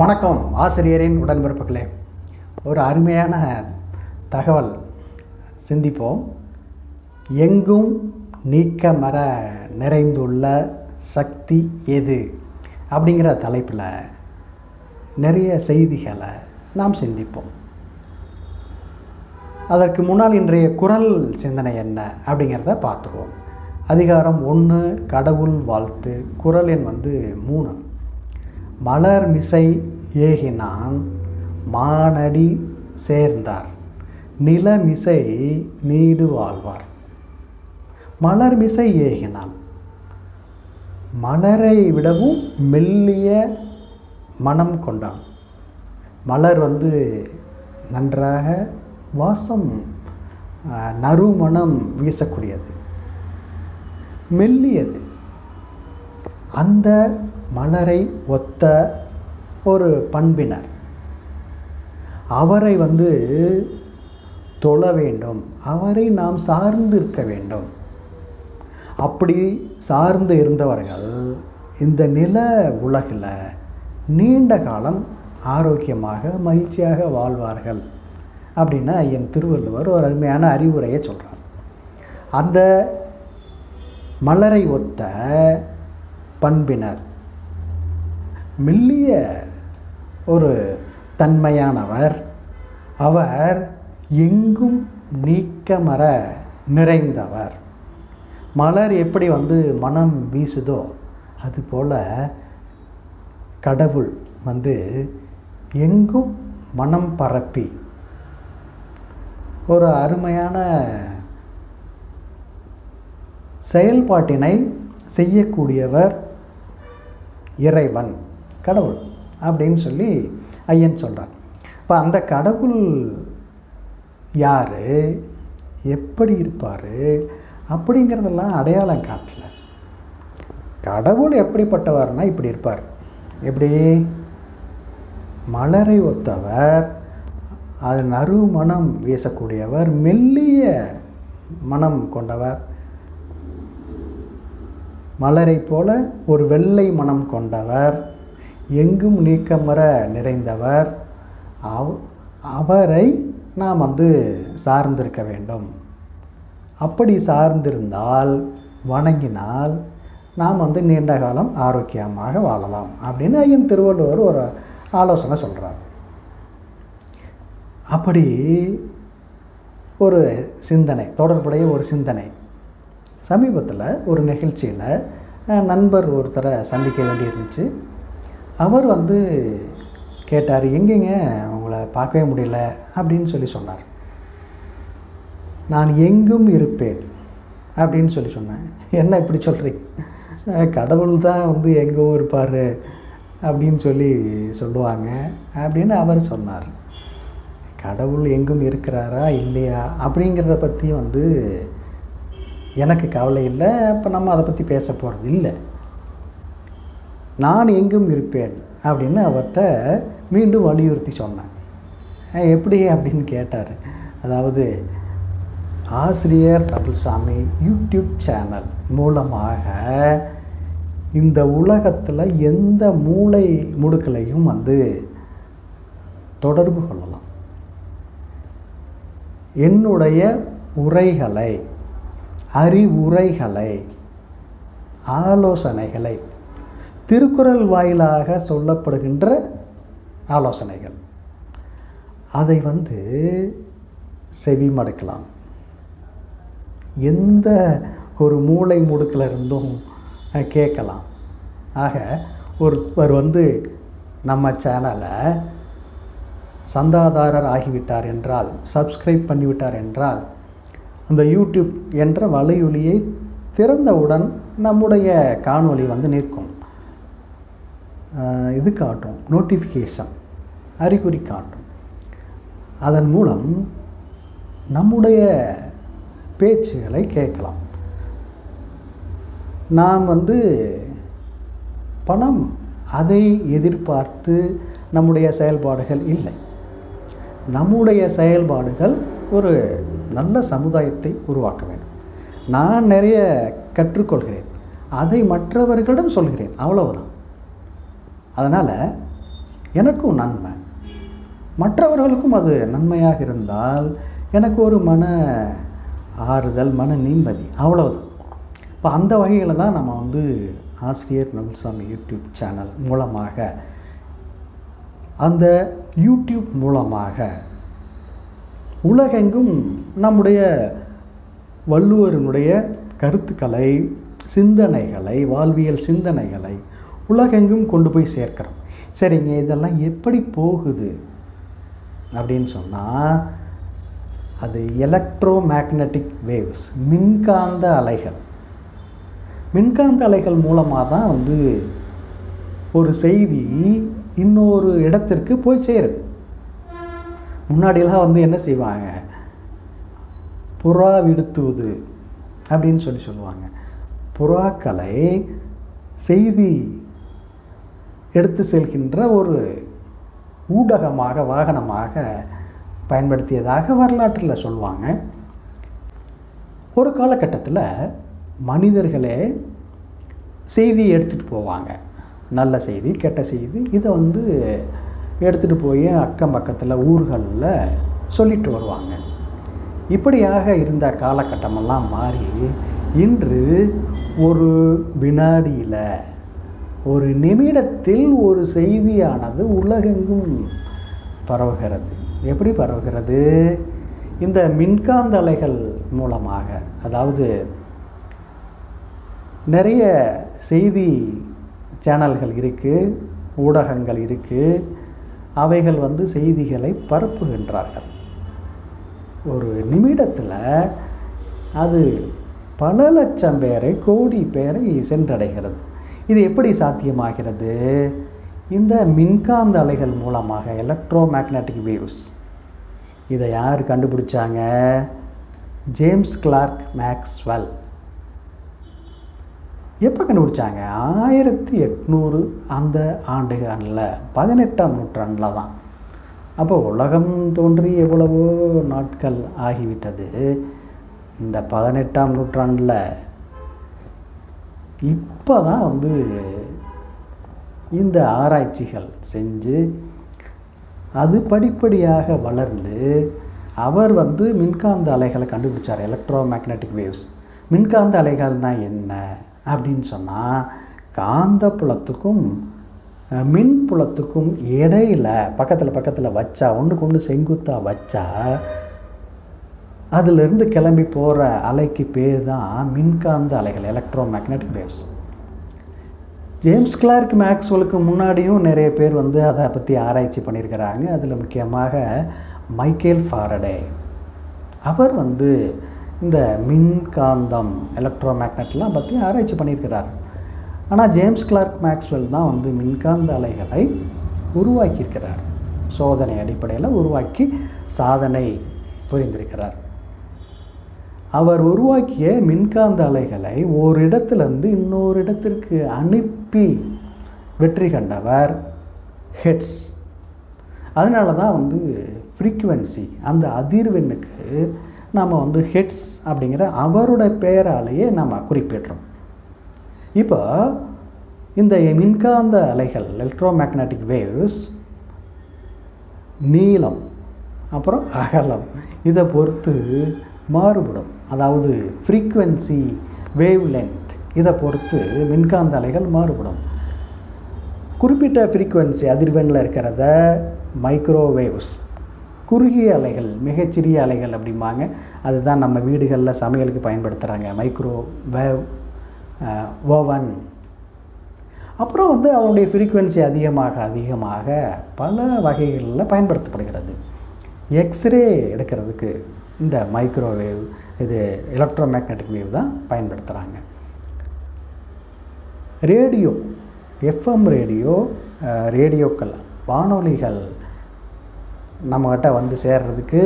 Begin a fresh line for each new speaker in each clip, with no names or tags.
வணக்கம் ஆசிரியரின் உடன்பிறப்புகளே. ஒரு அருமையான தகவல் சிந்திப்போம். எங்கும் நீக்க மர நிறைந்துள்ள சக்தி எது? அப்படிங்கிற தலைப்பில் நிறைய செய்திகளை நாம் சிந்திப்போம். அதற்கு முன்னால் இன்றைய குரல் சிந்தனை என்ன அப்படிங்கிறத பார்த்துருவோம். அதிகாரம் ஒன்று கடவுள் வாழ்த்து. குரல் எண் வந்து மூணு. மலர் மிசை ஏகினான் மானடி சேர்ந்தார். நிலமிசை நீடு வாழ்வார். மலர் மிசை ஏகினான். மலரை விடவும் மெல்லிய மனம் கொண்டான். மலர் வந்து நன்றாக வாசம் நறுமணம் வீசக்கூடியது. மெல்லியது. அந்த மலரை ஒத்த ஒரு பண்பினர். அவரை வந்து தொழ வேண்டும். அவரை நாம் சார்ந்து இருக்க வேண்டும். அப்படி சார்ந்து இருந்தவர்கள் இந்த நில உலகில் நீண்ட காலம் ஆரோக்கியமாக மகிழ்ச்சியாக வாழ்வார்கள் அப்படின்னா என் திருவள்ளுவர் ஒரு அருமையான அறிவுரையை சொல்கிறார் அந்த மலரை ஒத்த பண்பினர் மெல்லிய ஒரு தன்மையானவர். அவர் எங்கும் நீக்கமர நிறைந்தவர். மலர் எப்படி வந்து மனம் வீசுதோ அதுபோல் கடவுள் வந்து எங்கும் மனம் பரப்பி. ஒரு அருமையான செயல்பாட்டினை செய்யக்கூடியவர் இறைவன். கடவுள் அப்படின்னு சொல்லி ஐயன் சொல்கிறார் இப்போ அந்த கடவுள் யார்? எப்படி இருப்பார்? அப்படிங்கிறதெல்லாம் அடையாளம் காட்டல. கடவுள் எப்படிப்பட்டவர்னா இப்படி இருப்பார். எப்படி? மலரை ஒத்தவர் அது நறுமணம் வீசக்கூடியவர் மெல்லிய மனம் கொண்டவர். மலரை போல ஒரு வெள்ளை மனம் கொண்டவர். எங்கும் நீக்கமர நிறைந்தவர். அவ் அவரை நாம் வந்து சார்ந்திருக்க வேண்டும். அப்படி சார்ந்திருந்தால் வணங்கினால் நாம் வந்து நீண்ட காலம் ஆரோக்கியமாக வாழலாம் அப்படின்னு ஐயன் திருவள்ளுவர் ஒரு ஆலோசனை சொல்கிறார் அப்படி ஒரு சிந்தனை தொடர்புடைய ஒரு சிந்தனை. சமீபத்தில் ஒரு நிகழ்ச்சியில் நண்பர் ஒருத்தரை சந்திக்க வேண்டியிருந்துச்சு. அவர் வந்து கேட்டார் எங்கேங்க? உங்களை பார்க்கவே முடியல அப்படின்னு சொல்லி சொன்னார். நான் எங்கும் இருப்பேன் அப்படின்னு சொல்லி சொன்னேன். என்ன இப்படி சொல்கிறீங்க கடவுள் தான் வந்து எங்கும் இருப்பார் அப்படின்னு சொல்லி சொல்லுவாங்க அப்படின்னு அவர் சொன்னார். கடவுள் எங்கும் இருக்கிறாரா இல்லையா? அப்படிங்கிறத பற்றி வந்து எனக்கு கவலை இல்லை. அப்போ நம்ம அதை பற்றி பேச போகிறது இல்லை. நான் எங்கும் இருப்பேன் அப்படின்னு அவர்கிட்ட மீண்டும் வலியுறுத்தி சொன்னேன் எப்படி அப்படின்னு கேட்டார். அதாவது ஆசிரியர் டபுள்சாமி யூடியூப் சேனல் மூலமாக இந்த உலகத்தில் எந்த மூளை முடுக்கலையும் வந்து தொடர்பு கொள்ளலாம். என்னுடைய உரைகளை அறிவுரைகளை ஆலோசனைகளை திருக்குறள் வாயிலாக சொல்லப்படுகின்ற ஆலோசனைகள். அதை வந்து செவிமடுக்கலாம் எந்த ஒரு மூளை முடுக்கில் இருந்தும் கேட்கலாம். ஆக ஒருவர் வந்து நம்ம சேனலை சந்தாதாரர் ஆகிவிட்டார் என்றால் சப்ஸ்கிரைப் பண்ணிவிட்டார் என்றால் அந்த யூடியூப் என்ற வலையொலியை திறந்தவுடன் நம்முடைய காணொளி வந்து நிற்கும். இது காட்டும். நோட்டிஃபிகேஷன் அறிகுறி காட்டும். அதன் மூலம் நம்முடைய பேச்சுகளை கேட்கலாம். நாம் வந்து பணம் அதை எதிர்பார்த்து நம்முடைய செயல்பாடுகள் இல்லை. நம்முடைய செயல்பாடுகள் ஒரு நல்ல சமுதாயத்தை உருவாக்க வேண்டும். நான் நிறைய கற்றுக்கொள்கிறேன். அதை மற்றவர்களிடம் சொல்கிறேன். அவ்வளவுதான். அதனால் எனக்கும் நன்மை. மற்றவர்களுக்கும் அது நன்மையாக இருந்தால் எனக்கு ஒரு மன ஆறுதல் மன நிம்மதி அவ்வளவுதான். இப்போ அந்த வகையில் தான் நம்ம வந்து ஆசிரியர் நகுல்சாமி யூடியூப் சேனல் மூலமாக அந்த யூடியூப் மூலமாக உலகெங்கும் நம்முடைய வள்ளுவரினுடைய கருத்துக்களை சிந்தனைகளை வாழ்வியல் சிந்தனைகளை உலகெங்கும் கொண்டு போய் சேர்க்கிறோம். சரிங்க இதெல்லாம் எப்படி போகுது? அப்படின்னு சொன்னால் அது எலக்ட்ரோ மேக்னட்டிக் வேவ்ஸ் மின்காந்த அலைகள். மின்காந்த அலைகள் மூலமாக தான் வந்து ஒரு செய்தி இன்னொரு இடத்திற்கு போய் சேருது. முன்னாடியெல்லாம் வந்து என்ன செய்வாங்க? புறா விடுத்துவது அப்படின்னு சொல்லி சொல்லுவாங்க. புறாக்களை செய்தி எடுத்து செல்கின்ற ஒரு ஊடகமாக வாகனமாக பயன்படுத்தியதாக வரலாற்றில் சொல்லுவாங்க ஒரு காலகட்டத்தில் மனிதர்களே செய்தி எடுத்துகிட்டு போவாங்க. நல்ல செய்தி கெட்ட செய்தி இதை வந்து எடுத்துகிட்டு போய் அக்கம் பக்கத்தில் ஊர்களில் சொல்லிட்டு வருவாங்க. இப்படியாக இருந்த காலகட்டமெல்லாம் மாறி இன்று ஒரு வினாடியில் ஒரு நிமிடத்தில் ஒரு செய்தியானது உலகெங்கும் பரவுகிறது. எப்படி பரவுகிறது? இந்த மின்காந்த அலைகள் மூலமாக. அதாவது நிறைய செய்தி சேனல்கள் இருக்குது ஊடகங்கள் இருக்குது அவைகள் வந்து செய்திகளை பரப்புகின்றார்கள். ஒரு நிமிடத்தில் அது பல லட்சம் பேரை கோடி பேரை சென்றடைகிறது. இது எப்படி சாத்தியமாகிறது? இந்த மின்காந்த அலைகள் மூலமாக எலக்ட்ரோ மேக்னட்டிக் வேவ்ஸ் இதை யார் கண்டுபிடிச்சாங்க? ஜேம்ஸ் கிளார்க் மேக்ஸ்வெல் எப்போ கண்டுபிடிச்சாங்க? ஆயிரத்தி எட்நூறு அந்த ஆண்டுகளில் பதினெட்டாம் நூற்றாண்டில் தான். அப்போ உலகம் தோன்றி எவ்வளவோ நாட்கள் ஆகிவிட்டது. இந்த பதினெட்டாம் நூற்றாண்டில் இப்போ தான் வந்து இந்த ஆராய்ச்சிகள் செஞ்சு அது படிப்படியாக வளர்ந்து அவர் வந்து மின்காந்த அலைகளை கண்டுபிடிச்சார் எலக்ட்ரோ மேக்னட்டிக் வேவ்ஸ் மின்காந்த அலைகள்னா என்ன அப்படின்னு சொன்னால் காந்த புலத்துக்கும் மின் புலத்துக்கும் இடையில பக்கத்தில் பக்கத்தில் வச்சா ஒன்றுக்கு ஒன்று செங்குத்தாக வச்சா அதிலிருந்து கிளம்பி போகிற அலைக்கு பேர் தான் மின்காந்த அலைகள் electro magnetic waves James Clerk மேக்ஸ்வெலுக்கு முன்னாடியும் நிறைய பேர் வந்து அதை பற்றி ஆராய்ச்சி பண்ணியிருக்கிறாங்க. அதில் முக்கியமாக மைக்கேல் ஃபாரடே. அவர் வந்து இந்த மின்காந்தம் எலக்ட்ரோ மேக்னெட்லாம் பற்றி ஆராய்ச்சி பண்ணியிருக்கிறார். ஆனால் ஜேம்ஸ் கிளார்க் மேக்ஸ்வெல் தான் வந்து மின்காந்த அலைகளை உருவாக்கியிருக்கிறார். சோதனை அடிப்படையில் உருவாக்கி சாதனை புரிந்திருக்கிறார். அவர் உருவாக்கிய மின்காந்த அலைகளை ஒரு இடத்திலிருந்து இன்னொரு இடத்திற்கு அனுப்பி வெற்றி கண்டவர் ஹெட்ஸ் அதனால தான் வந்து ஃப்ரீக்குவென்சி அந்த அதிர்வெண்ணுக்கு நாம் வந்து ஹெட்ஸ் அப்படிங்கிற அவரோட பெயராலேயே நம்ம குறிப்பிடுறோம். இப்போ இந்த மின்காந்த அலைகள் எலக்ட்ரோ மேக்னட்டிக் வேவ்ஸ் நீளம் அப்புறம் அகலம் இதை பொறுத்து மாறுபடும். அதாவது ஃப்ரீக்குவென்சி வேவ் லென்த் இதை பொறுத்து மின்காந்த அலைகள் மாறுபடும். குறிப்பிட்ட ஃப்ரீக்குவென்சி அதிர்வெண்ணில் இருக்கிறத மைக்ரோவேவ்ஸ் குறுகிய அலைகள் மிகச்சிறிய அலைகள் அப்படிம்பாங்க. அதுதான் நம்ம வீடுகளில் சமையலுக்கு பயன்படுத்துகிறாங்க மைக்ரோ வேவ் ஓவன் அப்புறம் வந்து அதனுடைய ஃப்ரீக்குவென்சி அதிகமாக அதிகமாக பல வகைகளில் பயன்படுத்தப்படுகிறது. எக்ஸ்ரே எடுக்கிறதுக்கு இந்த மைக்ரோவேவ் இது எலக்ட்ரோ மேக்னெட்டிக் வேவ் தான் பயன்படுத்துகிறாங்க ரேடியோ எஃப்எம் ரேடியோ ரேடியோக்கள் வானொலிகள் நம்மக்கிட்ட வந்து சேர்றதுக்கு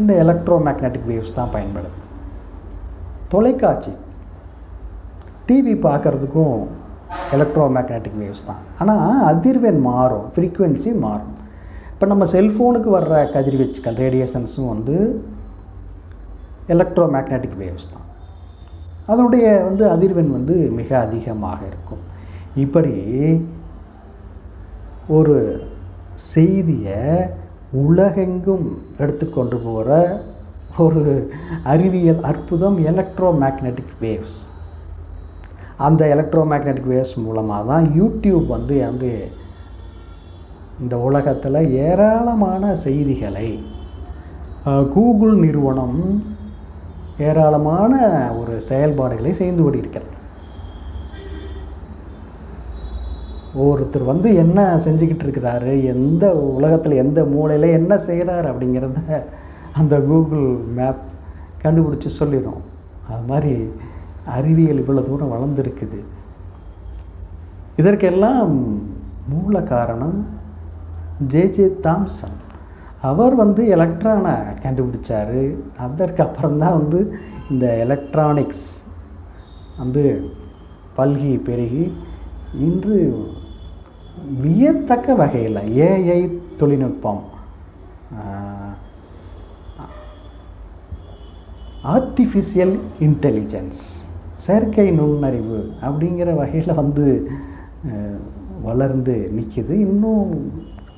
இந்த எலக்ட்ரோ மேக்னெட்டிக் வேவ்ஸ் தான் பயன்படுது. தொலைக்காட்சி டிவி பார்க்குறதுக்கும் எலக்ட்ரோ மேக்னெட்டிக் வேவ்ஸ் தான். ஆனால் அதிர்வெண் மாறும் ஃப்ரீக்குவென்சி மாறும். இப்போ நம்ம செல்ஃபோனுக்கு வர்ற கதிர்வீச்சுக்கள் ரேடியேஷன்ஸும் வந்து எலக்ட்ரோ மேக்னட்டிக் வேவ்ஸ் தான். அதனுடைய வந்து அதிர்வெண் வந்து மிக அதிகமாக இருக்கும். இப்படி ஒரு செய்தியை உலகெங்கும் எடுத்துக்கொண்டு போகிற ஒரு அறிவியல் அற்புதம் எலக்ட்ரோ மேக்னட்டிக் வேவ்ஸ் அந்த எலக்ட்ரோ மேக்னட்டிக் வேவ்ஸ் மூலமாக தான் யூடியூப் வந்து வந்து இந்த உலகத்தில் ஏராளமான செய்திகளை கூகுள் நிறுவனம் ஏராளமான ஒரு செயல்பாடுகளை செய்து ஓடியிருக்கிறார் ஒருத்தர் வந்து என்ன செஞ்சுக்கிட்டு இருக்கிறாரு எந்த உலகத்தில் எந்த மூலையில் என்ன செய்கிறார் அப்படிங்கிறத அந்த கூகுள் மேப் கண்டுபிடிச்சி சொல்லிடும். அது மாதிரி அறிவியல் இவ்வளோ தூரம் வளர்ந்துருக்குது. இதற்கெல்லாம் மூல காரணம் ஜே ஜே தாம்சன். அவர் வந்து எலக்ட்ரானை கண்டுபிடிச்சார். அதற்கு வந்து இந்த எலக்ட்ரானிக்ஸ் வந்து பல்கி பெருகி இன்று வியத்தக்க வகையில் ஏஐ தொழில்நுட்பம் ஆர்டிஃபிஷியல் இன்டெலிஜென்ஸ் செயற்கை நுண்ணறிவு அப்படிங்கிற வகையில் வந்து வளர்ந்து நிற்கிது இன்னும்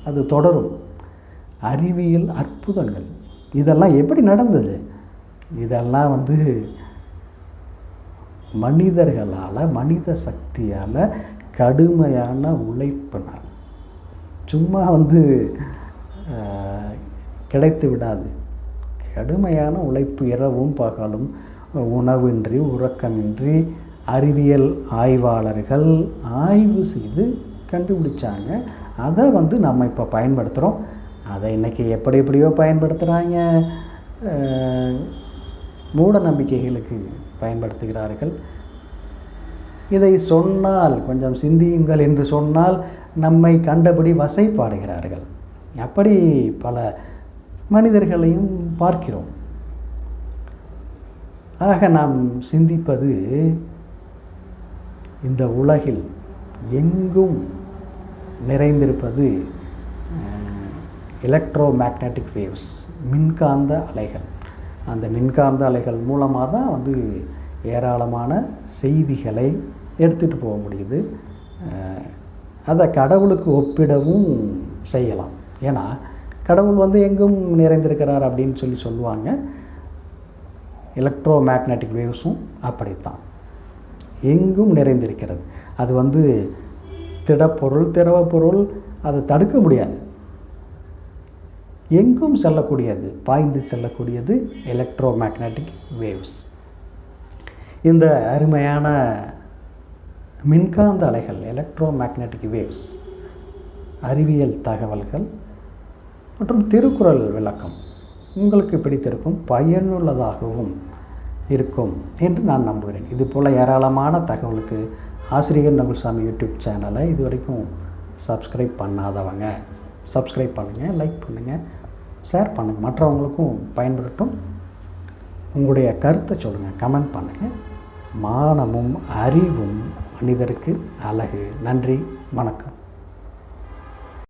அது தொடரும். அறிவியல் அற்புதங்கள். இதெல்லாம் எப்படி நடந்தது? இதெல்லாம் வந்து மனிதர்களால் மனித சக்தியால் கடுமையான உழைப்பினால். சும்மா வந்து கிடைத்து விடாது. கடுமையான உழைப்பு இரவும் பகலும் உணவின்றி உறக்கமின்றி அறிவியல் ஆய்வாளர்கள் ஆய்வு செய்து கண்டுபிடிச்சாங்க. அதை வந்து நம்ம இப்போ பயன்படுத்துகிறோம் அதை இன்றைக்கி எப்படி எப்படியோ பயன்படுத்துகிறாங்க மூட நம்பிக்கைகளுக்கு பயன்படுத்துகிறார்கள். இதை சொன்னால் கொஞ்சம் சிந்தியுங்கள் என்று சொன்னால் நம்மை கண்டபடி வசைப்பாடுகிறார்கள். அப்படி பல மனிதர்களையும் பார்க்கிறோம். ஆக நாம் சிந்திப்பது இந்த உலகில் எங்கும் நிறைந்திருப்பது எலக்ட்ரோ மேக்னட்டிக் வேவ்ஸ் மின்காந்த அலைகள். அந்த மின்காந்த அலைகள் மூலமாக தான் வந்து ஏராளமான செய்திகளை எடுத்துகிட்டு போக முடியுது. அதை கடவுளுக்கு ஒப்பிடவும் செய்யலாம். ஏன்னா கடவுள் வந்து எங்கும் நிறைந்திருக்கிறார் அப்படின்னு சொல்லி சொல்லுவாங்க. எலக்ட்ரோ மேக்னட்டிக் வேவ்ஸும் அப்படித்தான். எங்கும் நிறைந்திருக்கிறது. அது வந்து திடப்பொருள் திரவப்பொருள் அதை தடுக்க முடியாது. எங்கும் செல்லக்கூடியது பாய்ந்து செல்லக்கூடியது எலக்ட்ரோ மேக்னட்டிக் வேவ்ஸ் இந்த அருமையான மின்காந்த அலைகள் எலக்ட்ரோ மேக்னட்டிக் வேவ்ஸ் அறிவியல் தகவல்கள் மற்றும் திருக்குறள் விளக்கம் உங்களுக்கு பிடித்திருக்கும் பயனுள்ளதாகவும் இருக்கும் என்று நான் நம்புகிறேன். இது போல் ஏராளமான தகவலுக்கு ஆசிரியர் நகுல்சாமி யூடியூப் சேனலை இது வரைக்கும் சப்ஸ்கிரைப் பண்ணாதவங்க சப்ஸ்கிரைப் பண்ணுங்கள் லைக் பண்ணுங்கள் ஷேர் பண்ணுங்கள் மற்றவங்களுக்கும் பயன்படட்டும் உங்களுடைய கருத்தை சொல்லுங்கள் கமெண்ட் பண்ணுங்கள் மானமும் அறிவும் மனிதருக்கு அழகு. நன்றி. வணக்கம்.